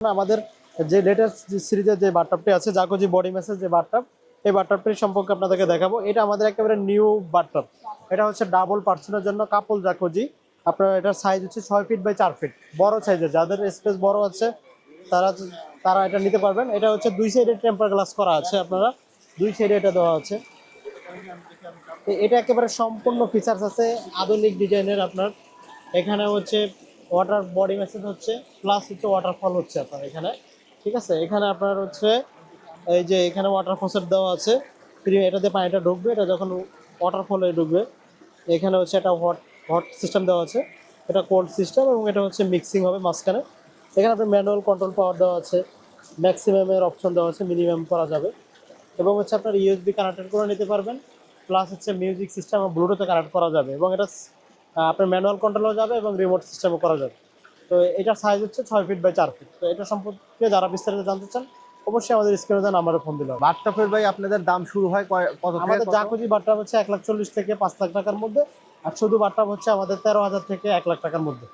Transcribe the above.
আমাদের যে লেটেস্ট সিরিজের যে বাথটাবটি আছে জাকোজি বডি ম্যাসেজ যে বাথটাব এই বাথটাবটি সম্পর্কে আপনাদেরকে দেখাবো। এটা আমাদের একেবারে নিউ বাথটাব এটা হচ্ছে ডাবল পার্সনের জন্য কাপল জাকোজি আপনার এটার সাইজ হচ্ছে ছয় ফিট বাই চার ফিট বড় সাইজের যাদের স্পেস বড় আছে, তারা তারা এটা নিতে পারবেন। এটা হচ্ছে দুই সাইডে টেম্পার গ্লাস করা আছে আপনারা। দুই সাইডে এটা দেওয়া আছে। এটা একেবারে সম্পূর্ণ ফিচার্স আছে। আধুনিক ডিজাইনের আপনার। এখানে হচ্ছে ওয়াটার বডি মেসেজ হচ্ছে প্লাস হচ্ছে ওয়াটারফল হচ্ছে আপনার এখানে। ঠিক আছে? এখানে আপনার হচ্ছে এই যে এখানে ওয়াটার ফসেট দেওয়া আছে। এটাতে পানিটা ঢুকবে, এটা যখন ওয়াটারফলে ঢুকবে, এখানে হচ্ছে একটা হট হট সিস্টেম দেওয়া আছে। এটা কোল্ড সিস্টেম এবং এটা হচ্ছে মিক্সিং হবে মাঝখানে। এখানে আপনার ম্যানুয়াল কন্ট্রোল পাওয়ার দেওয়া আছে। ম্যাক্সিমামের অপশন দেওয়া আছে মিনিমাম করা যাবে। এবং হচ্ছে আপনার ইউএসবি কানেক্টেড করে নিতে পারবেন প্লাস হচ্ছে মিউজিক সিস্টেম ব্লুটুথে কানেক্ট করা যাবে। এবং এটা আপনার ম্যানুয়াল কন্ট্রোলও যাবে এবং রিমোট সিস্টেমও করা যাবে। তো এটার সাইজ হচ্ছে ছয় ফিট বাই চার ফিট তো এটা সম্পর্কে যারা বিস্তারিত জানতে চান অবশ্যই আমাদের স্ক্রিনে যান আমারও ফোন দিলাম বাথটাবের ভাই আপনাদের দাম শুরু হয় কত আমাদের যা খুঁজি বার্তা হচ্ছে এক লাখ চল্লিশ থেকে পাঁচ লাখ টাকার মধ্যে আর শুধু বার্তা হচ্ছে আমাদের তেরো হাজার থেকে এক লাখ টাকার মধ্যে।